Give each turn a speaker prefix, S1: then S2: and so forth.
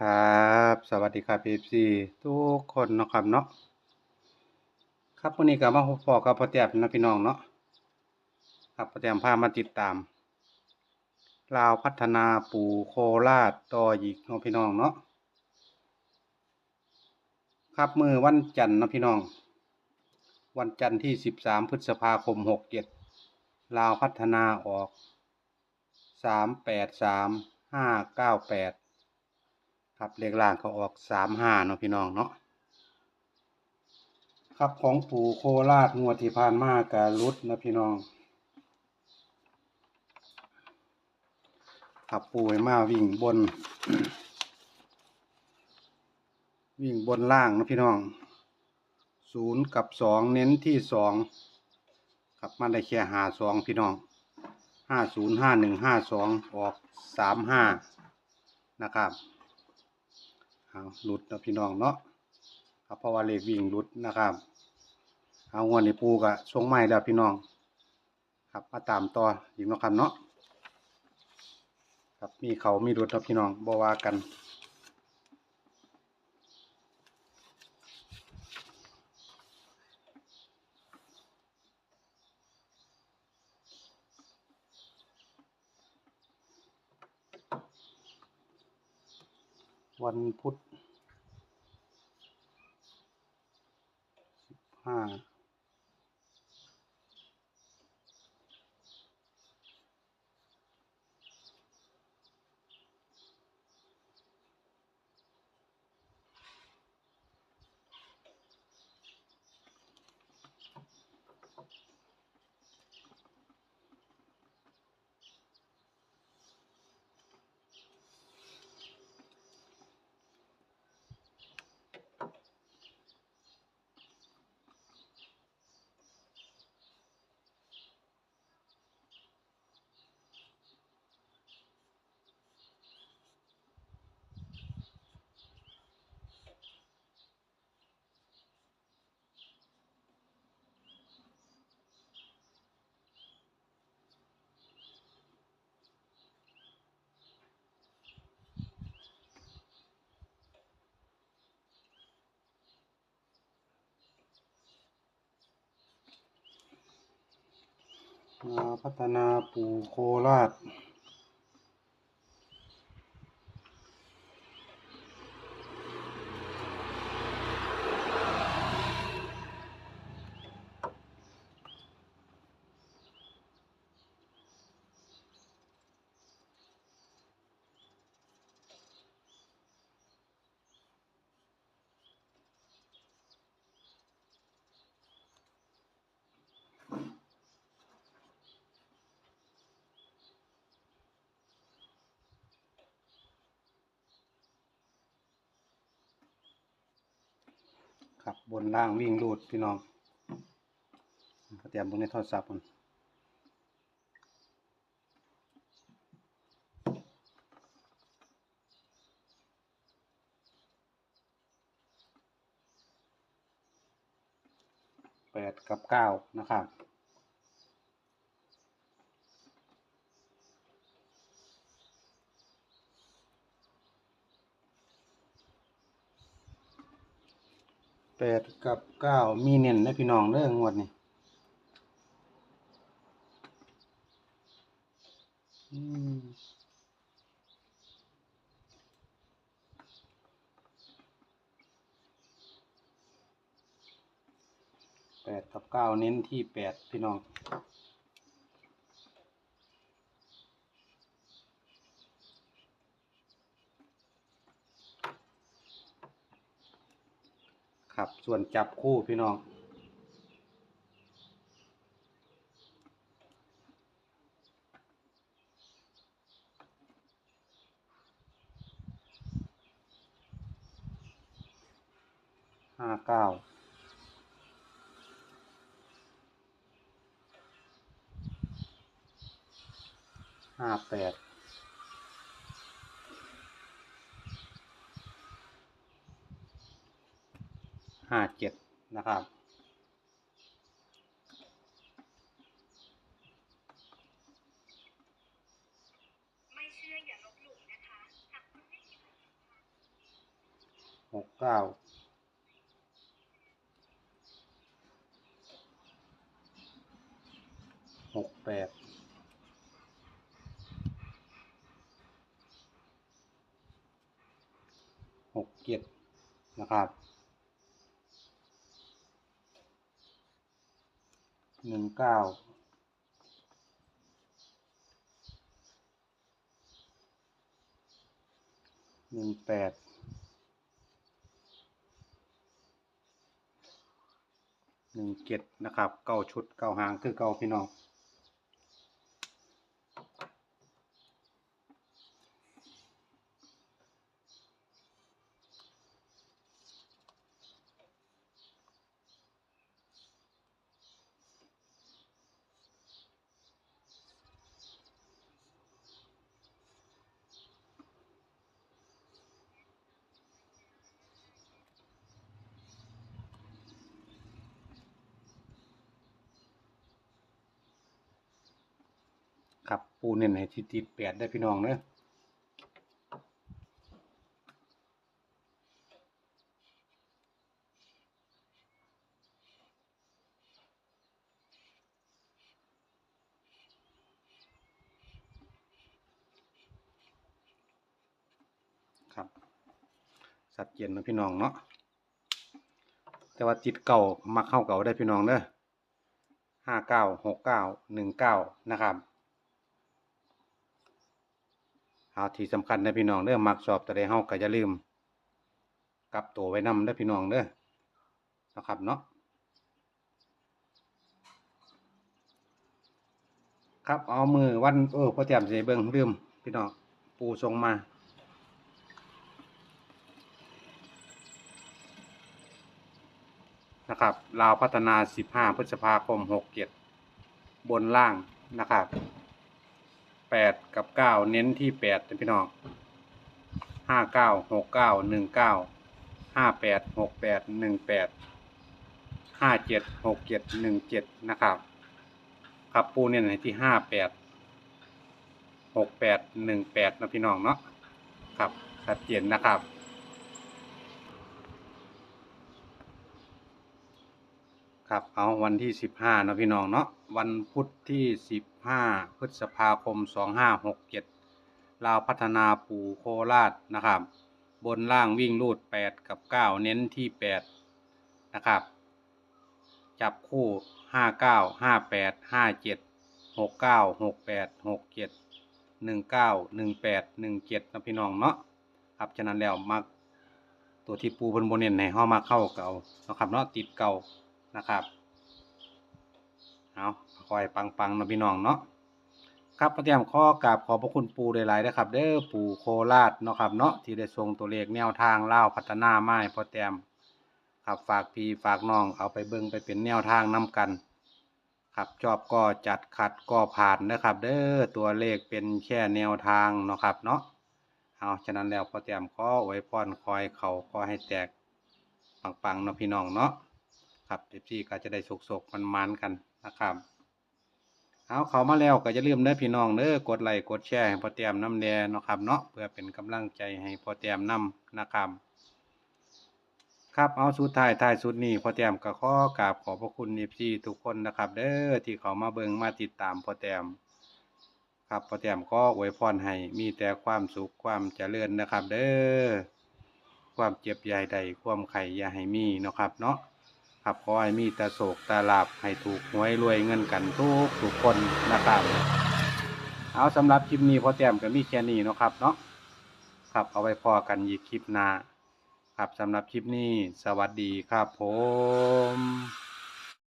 S1: ครับ สวัสดีครับ FC ทุกคนนะครับเนาะครับวันนี้ก็มาพบปอกับพ่อแต้มนะพี่น้องเนาะครับพ่อแต้มพามาติดตามลาวพัฒนาปู่โคราชต่ออีกเนาะพี่น้องเนาะครับมือวันจันทร์นะพี่น้อง วันจันทร์ที่13พฤษภาคม67ลาวพัฒนาออก383 598 ครับเลขล่างเขาออกสามห้าเนาะพี่น้องเนาะครับของปู่โคราชงวดที่ผ่านมากาลุดนะพี่น้องครับปู่ให้มาวิ่งบน วิ่งบนล่างนะพี่น้องศูนย์กับสองเน้นที่สองครับมาได้แค่หาสองพี่น้องห้าศูนย์ห้าหนึ่งห้าสองออกสามห้านะครับ เอาหลุดนะพี่น้องเนาะครับเพราะว่าเลขวิ่งหลุดนะครับ เอางวดนี้ปูกะช่วงใหม่แล้วพี่น้อง ครับมาตามต่ออีกนะครับเนาะครับมีเขามีหลุดนะพี่น้องบ่ว่ากัน วันพุธสิบห้า มาพัฒนาปู่โคราช ครับบนล่างวิ่งรูดพี่น้องก็เตรียมบนในโทรศัพท์มันแปดกับเก้านะครับ แปดกับเก้ามีเน้นนะพี่น้องเด้องวดนี้แปดกับเก้าเน้นที่แปดพี่น้อง ครับ ส่วนจับคู่พี่น้อง ห้าเก้าห้าแปด ห้าเจ็ดนะครับ
S2: ไม่เชื่ออย่าลบหลู่นะคะหากคุณไม่เชื่อ
S1: หกเก้าหกแปดหกเจ็ดนะครับ หนึ่งเก้าหนึ่งแปดหนึ่งเจ็ดนะครับเก้าชุดเก้าหางคือเก้าพี่น้อง ครับปูเน้นให้ที่ติดแปดได้พี่น้องเนอะครับ สัตว์เย็นนะพี่น้องเนาะแต่ว่าจิตเก่ามาเข้าเก่าได้พี่น้องเนอะห้าเก้าหกเก้าหนึ่งเก้านะครับ เอาที่สำคัญนะพี่น้องเด้อมักชอบแต่ได้เฮาก็อย่าลืมกลับตัวไว้นำเด้อพี่น้องเด้อนะครับเนาะครับเอามือวันเออพอเตรียมสิให้เบิ่งลืมพี่น้องปูส่งมานะครับลาวพัฒนา 15 พฤษภาคม 67 บนล่างนะครับ แปดกับเก้าเน้นที่แปดนะพี่น้องห้าเก้าหกเก้าหนึ่งเก้าห้าแปดหกแปดหนึ่งแปดห้าเจ็ดหกเจ็ดหนึ่งเจ็ดนะครับครับปูเนี่ยในที่ห้าแปดหกแปดหนึ่งแปดนะพี่น้องเนาะครับชัดเจนนะครับ ครับเอาวันที่สิบห้านะพี่น้องเนาะวันพุธที่สิบห้าพฤษภาคมสองห้าหกเจ็ดลาวพัฒนาปู่โคราชนะครับ บนล่างวิ่งรูดแปดกับเก้าเน้นที่แปดนะครับ จับคู่ห้าเก้าห้าแปดห้าเจ็ดหกเก้าหกแปดหกเจ็ดหนึ่งเก้าหนึ่งแปดหนึ่งเจ็ดนะพี่น้องเนาะครับฉะนั้นแล้วมักตัวที่ปูบนบนเน้นในห้เข้ามาเข้าเก่านะครับเนาะติดเก่า นะครับเอาคอยปังๆนะพี่น้องเนาะครับประเตรียมข้อกราบขอบพระคุณปูหลายๆนะครับ เด้อปูโคราชเนาะครับเนาะที่ได้ส่งตัวเลขแนวทางเล่าพัฒนาไม้พอแต้มครับฝากพี่ฝากน้องเอาไปเบิ่งไปเป็นแนวทางนํกันครับชอบก็จัดขัดก็ผ่านนะครับ เด้อตัวเลขเป็นแค่แนวทางเนาะครับเนาะเอาฉะนั้นแล้วพอแต้มข้อไว้พรคอยเขาขอให้แตกปังๆเนาะพี่น้องเนาะ ครับเอฟซีก็จะได้สุกๆมันๆกันนะครับเอาเขามาแล้วก็อย่าลืมเด้อพี่น้องเด้อกดไลค์กดแชร์ให้พอเตรียมน้ำแดงนะครับเนาะเพื่อเป็นกำลังใจให้พอเตรียมน้ำนะครับ ครับเอาสุดท้ายท้ายสุดนี้พอเตรียมก็ขอกราบขอบพระคุณเอฟซีทุกคนนะครับ เด้อที่เขามาเบิ่งมาติดตามพอเตรียมครับพอเตรียมก็อวยพรให้มีแต่ความสุขความเจริญนะครับ เด้อความเจ็บใหญ่ใดความไข่ยาให้มีนะครับเนาะ ครับขอให้มีแต่โศกแต่ลาบให้ถูกหวยรวยเงินกันทุกทุกคนนะครับเอาสำหรับคลิปนี้พอแต้มกับมีแค่นี้เนาะครับเนาะครับเอาไว้พอกันยีกคลิปหน้าครับสำหรับคลิปนี้ สวัสดีครับผม